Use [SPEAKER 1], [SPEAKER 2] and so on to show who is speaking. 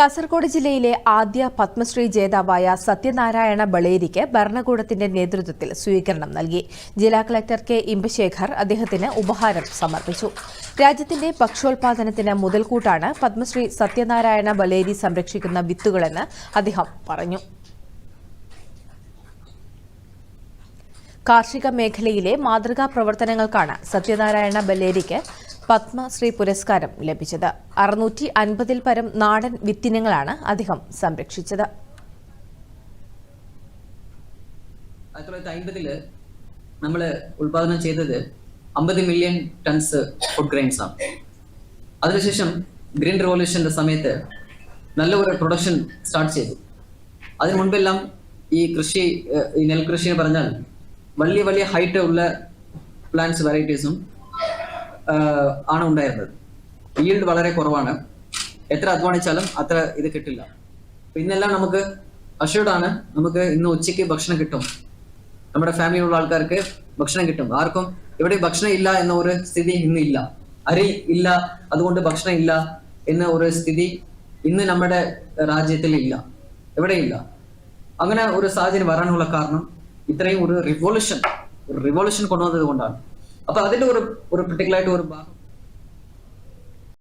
[SPEAKER 1] കാസർഗോഡ് ജില്ലയിലെ ആദ്യ പത്മശ്രീ ജേതാവായ സത്യനാരായണ ബളേരിക്ക് ഭരണകൂടത്തിന്റെ നേതൃത്വത്തിൽ സ്വീകരണം നൽകി. ജില്ലാ കളക്ടർ കെ ഇമ്പശേഖർ അദ്ദേഹത്തിന് ഉപഹാരം സമർപ്പിച്ചു. രാജ്യത്തിന്റെ ഭക്ഷ്യോൽപാദനത്തിന് മുതൽക്കൂട്ടാണ് പത്മശ്രീ സത്യനാരായണ ബളേരി സംരക്ഷിക്കുന്ന വിത്തുകളെന്ന് അദ്ദേഹം പറഞ്ഞു. കാർഷിക മേഖലയിലെ മാതൃകാ പ്രവർത്തനങ്ങൾക്കാണ് സത്യനാരായണ ബല്ലേരിക്ക് പത്മശ്രീ പുരസ്കാരം ലഭിച്ചത്. അറുന്നൂറ്റി അൻപതിൽ പരം നാടൻ വിത്തിനങ്ങളാണ് അദ്ദേഹം സംരക്ഷിച്ചത്.
[SPEAKER 2] നമ്മൾ ഉൽപാദനം ചെയ്തത് അമ്പത് മില്യൺ ടൺസ് ഫുഡ് ഗ്രെയിൻസ് ആണ്. അതിനുശേഷം ഗ്രീൻ റിവോല്യൂഷന്റെ സമയത്ത് നല്ല ഒരു പ്രൊഡക്ഷൻ സ്റ്റാർട്ട് ചെയ്തു. അതിനു മുൻപെല്ലാം ഈ കൃഷി ഈ നെൽകൃഷി എന്ന് പറഞ്ഞാൽ വലിയ വലിയ ഹൈറ്റ് ഉള്ള പ്ലാന്റ്സ് വെറൈറ്റീസും ആണ് ഉണ്ടായിരുന്നത്. ഈൽഡ് വളരെ കുറവാണ്. എത്ര അധ്വാനിച്ചാലും അത്ര ഇത് കിട്ടില്ല. പിന്നെല്ലാം നമുക്ക് അഷ്യൂർഡാണ് നമുക്ക് ഇന്ന് ഉച്ചയ്ക്ക് ഭക്ഷണം കിട്ടും. നമ്മുടെ ഫാമിലിയിലുള്ള ആൾക്കാർക്ക് ഭക്ഷണം കിട്ടും. ആർക്കും ഇവിടെ ഭക്ഷണം ഇല്ല എന്ന ഒരു സ്ഥിതി ഇന്ന് ഇല്ല. അരി ഇല്ല അതുകൊണ്ട് ഭക്ഷണം ഇല്ല എന്ന ഒരു സ്ഥിതി ഇന്ന് നമ്മുടെ രാജ്യത്തിൽ ഇല്ല. എവിടെ ഇല്ല. അങ്ങനെ ഒരു സാഹചര്യം വരാനുള്ള കാരണം ഇത്രയും ഒരു റിവോല്യൂഷൻ റിവോല്യൂഷൻ കൊണ്ടുവന്നത് കൊണ്ടാണ്. അപ്പൊ അതിന്റെ ഒരു ഒരു പർട്ടിക്കുലർ ആയിട്ട് ഒരു ഭാഗം